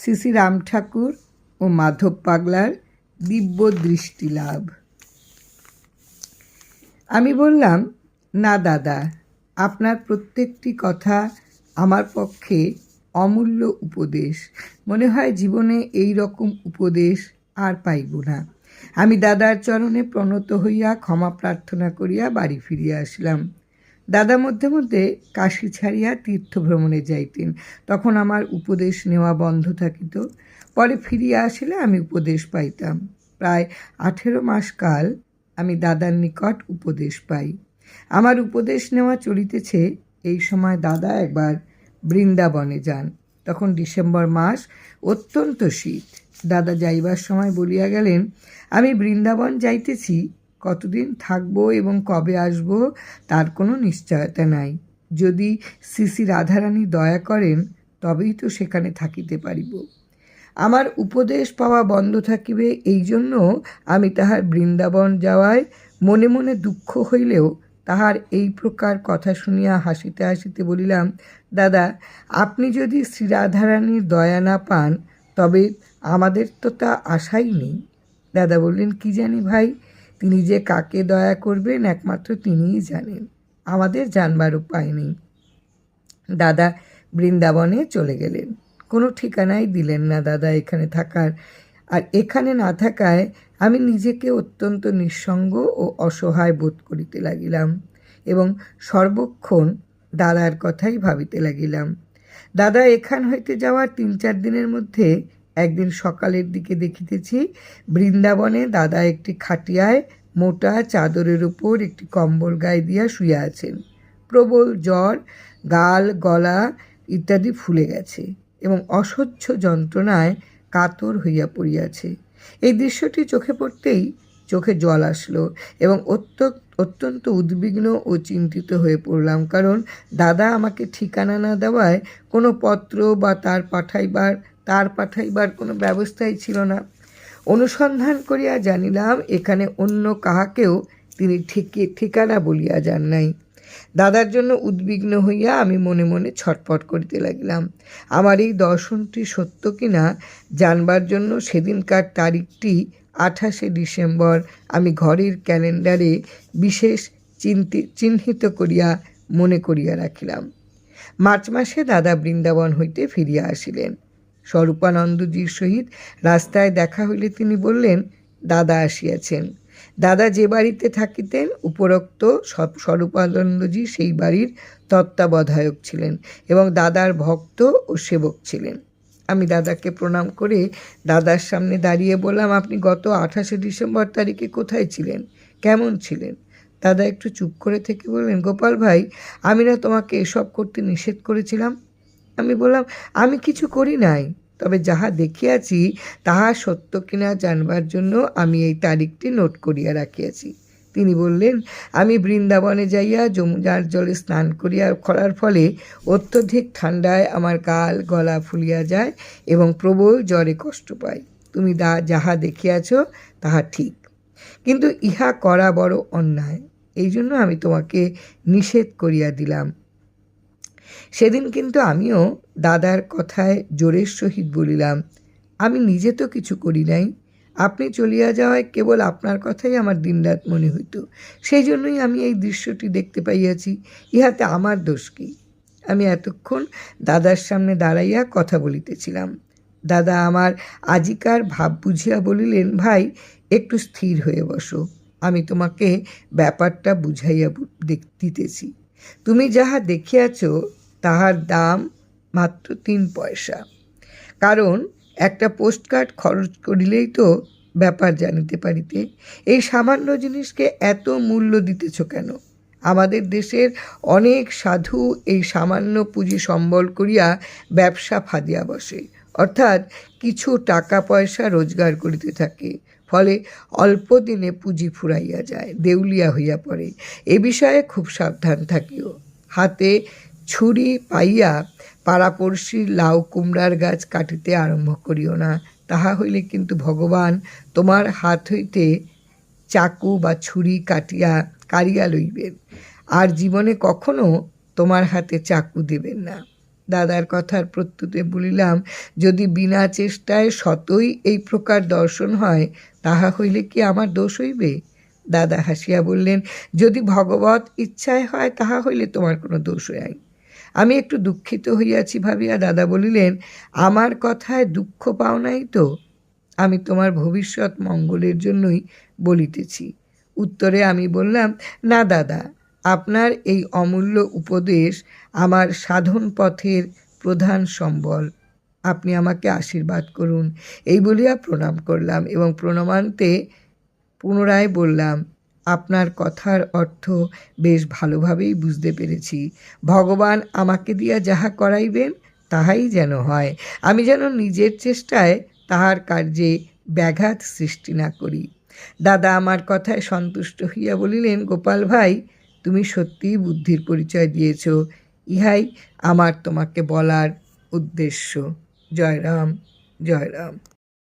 শ্রী রাম ঠাকুর ও মাধব পাগলার দিব্য দৃষ্টি লাভ। আমি বললাম, না দাদা, আপনার প্রত্যেকটি কথা আমার পক্ষে অমূল্য উপদেশ। মনে হয় জীবনে এই রকম উপদেশ আর পাইব না। আমি দাদার চরণে প্রণত হইয়া ক্ষমা প্রার্থনা করিয়া বাড়ি ফিরিয়া আসলাম। দাদা মধ্যে মধ্যে কাশি ছাড়িয়া তীর্থ ভ্রমণে যাইতেন। তখন আমার উপদেশ নেওয়া বন্ধ থাকিত। পরে ফিরিয়া আসিলে আমি উপদেশ পাইতাম। প্রায় আঠেরো মাস কাল আমি দাদার নিকট উপদেশ পাই। আমার উপদেশ নেওয়া চলিতেছে, এই সময় দাদা একবার বৃন্দাবনে যান। তখন ডিসেম্বর মাস অত্যন্ত শীত। দাদা যাইবার সময় বলিয়া গেলেন, আমি বৃন্দাবন যাইতেছি কতদিন থাকব এবং কবে আসব তার কোনো নিশ্চয়তা নাই। যদি শ্রী রাধারানী দয়া করেন, তবেই তো সেখানে থাকিতে পারিব। আমার উপদেশ পাওয়া বন্ধ থাকিবে, এই জন্য আমি তাহার বৃন্দাবন যাওয়ায় মনে মনে দুঃখ হইলেও তাহার এই প্রকার কথা শুনিয়া হাসিতে হাসিতে বলিলাম, দাদা, আপনি যদি শ্রীরাধারানীর দয়া না পান, তবে আমাদের তো তা আশাই নেই। দাদা বললেন, কি জানি ভাই তিনি যে কাকে দয়া করবেন একমাত্র তিনিই জানেন। আমাদের জানবার উপায় নেই। দাদা বৃন্দাবনে চলে গেলেন। কোনো ঠিকানাই দিলেন না দাদা এখানে থাকার। আর এখানে না থাকায় আমি নিজেকে অত্যন্ত নিঃসঙ্গ ও অসহায় বোধ করিতে লাগিলাম এবং সর্বক্ষণ দাদার কথাই ভাবিতে লাগিলাম। দাদা এখান হইতে যাওয়ার তিন চার দিনের মধ্যে একদিন সকালের দিকে দেখিতেছি, বৃন্দাবনে দাদা একটি খাটিয়ায় মোটা চাদরের উপর একটি কম্বল গায়ে দিয়া শুয়ে আছেন। প্রবল জ্বর, গাল, গলা ইত্যাদি ফুলে গেছে এবং অসহ্য যন্ত্রণায় কাতর হইয়া পড়িয়াছে। এই দৃশ্যটি চোখে পড়তেই চোখে জল আসলো এবং অত্যন্ত উদ্বিগ্ন ও চিন্তিত হয়ে পড়লাম কারণ দাদা আমাকে ঠিকানা না দেওয়ায় কোনো পত্র বা তার পাঠাইবার তার পাঠাইবার কোনো ব্যবস্থাই ছিল না। অনুসন্ধান করিয়া জানিলাম, এখানে অন্য কাহাকেও তিনি ঠিকই ঠিকানা বলিয়া যান নাই। দাদার জন্য উদ্বিগ্ন হইয়া আমি মনে মনে ছটপট করিতে লাগিলাম। আমার এই দর্শনটি সত্য কিনা জানবার জন্য সেদিনকার তারিখটি আঠাশে ডিসেম্বর। আমি ঘরের ক্যালেন্ডারে বিশেষ চিন্তি, চিহ্নিত করিয়া মনে করিয়া রাখিলাম। মার্চ মাসে দাদা বৃন্দাবন হইতে ফিরিয়া আসিলেন। স্বরূপানন্দজির সহিত রাস্তায় দেখা হইলে তিনি বললেন, দাদা আসিয়াছেন। দাদা যে বাড়িতে থাকিতেন, উপরোক্ত স্বরূপানন্দজি সেই বাড়ির তত্ত্বাবধায়ক ছিলেন এবং দাদার ভক্ত ও সেবক ছিলেন। আমি দাদাকে প্রণাম করে দাদার সামনে দাঁড়িয়ে বললাম, আপনি গত আঠাশে ডিসেম্বর তারিখে কোথায় ছিলেন? কেমন ছিলেন? দাদা একটু চুপ করে থেকে বললেন, গোপাল ভাই, আমি না তোমাকে এসব করতে নিষেধ করেছিলাম। আমি বললাম, আমি কিছু করি নাই। তবে যাহা দেখিয়াছি, তাহা সত্য কিনা জানবার জন্য আমি এই তারিখটি নোট করিয়া রাখিয়াছি। তিনি বললেন, আমি বৃন্দাবনে যাইয়া যমুনার জলে স্নান করিয়া করার ফলে অত্যধিক ঠান্ডায় আমার কাল গলা ফুলিয়া যায় এবং প্রবল জ্বরে কষ্ট পাই। তুমি দা, যাহা দেখিয়াছ, তাহা ঠিক। কিন্তু ইহা করা বড় অন্যায়। এই জন্য আমি তোমাকে নিষেধ করিয়া দিলাম। সেদিন কিন্তু আমিও দাদার কথায় জোরের সহিত বলিলাম, আমি নিজে তো কিছু করি নাই। আপনি চলিয়া যাওয়ায় কেবল আপনার কথাই আমার দিনরাত মনে হইত। সেই জন্যই আমি এই দৃশ্যটি দেখতে পাইয়াছি। ইহাতে আমার দোষ কি? আমি এতক্ষণ দাদার সামনে দাঁড়াইয়া কথা বলিতেছিলাম। দাদা আমার আজিকার ভাব বুঝিয়া বলিলেন, ভাই, একটু স্থির হয়ে বসো। আমি তোমাকে ব্যাপারটা বুঝাইয়া দিতেছি। তুমি যাহা দেখিয়াছ তাহার দাম মাত্র তিন পয়সা। কারণ একটা পোস্টকার্ড খরচ করিলেই তো ব্যাপার জানিতে পারিতে। এই সামান্য জিনিসকে এত মূল্য দিতেছ কেন? আমাদের দেশের অনেক সাধু এই সামান্য পুঁজি সম্বল করিয়া ব্যবসা ফাঁদিয়া বসে। অর্থাৎ কিছু টাকা পয়সা রোজগার করিতে থাকে। ফলে অল্প দিনে পুঁজি ফুরাইয়া যায়, দেউলিয়া হইয়া পড়ে। এ বিষয়ে খুব সাবধান থাকিও। হাতে ছুরি পাইয়া পাড়াপড়শির লাউ কুমড়ার গাছ কাটিতে আরম্ভ করিও না। তাহা হইলে কিন্তু ভগবান তোমার হাত হইতে চাকু বা ছুরি কাটিয়া কারিয়া লইবেন। আর জীবনে কখনো তোমার হাতে চাকু দেবেন না। দাদার কথার প্রত্যুতে বলিলাম, যদি বিনা চেষ্টায় শতই এই প্রকার দর্শন হয়, তাহা হইলে কি আমার দোষ হইবে? দাদা হাসিয়া বললেন, যদি ভগবত ইচ্ছায় হয় তাহা হইলে তোমার কোনো দোষ নাই। আমি একটু দুঃখিত হইয়াছি ভাবিয়া দাদা বলিলেন, আমার কথায় দুঃখ পাও নাই তো? আমি তোমার ভবিষ্যৎ মঙ্গলের জন্যই বলিতেছি। উত্তরে আমি বললাম, না দাদা, আপনার এই অমূল্য উপদেশ আমার সাধন পথের প্রধান সম্বল। আপনি আমাকে আশীর্বাদ করুন। এই বলিয়া প্রণাম করলাম এবং প্রণামান্তে পুনরায় বললাম আপনার কথার অর্থ বেশ ভালোভাবেই বুঝতে পেরেছি। ভগবান আমাকে দিয়া যাহা করাইবেন, তাহাই যেন হয়। আমি যেন নিজের চেষ্টায় তাহার কার্যে ব্যাঘাত সৃষ্টি না করি। দাদা আমার কথায় সন্তুষ্ট হইয়া বলিলেন, গোপাল ভাই, তুমি সত্যিই বুদ্ধির পরিচয় দিয়েছ। ইহাই আমার তোমাকে বলার উদ্দেশ্য। জয় রাম জয় রাম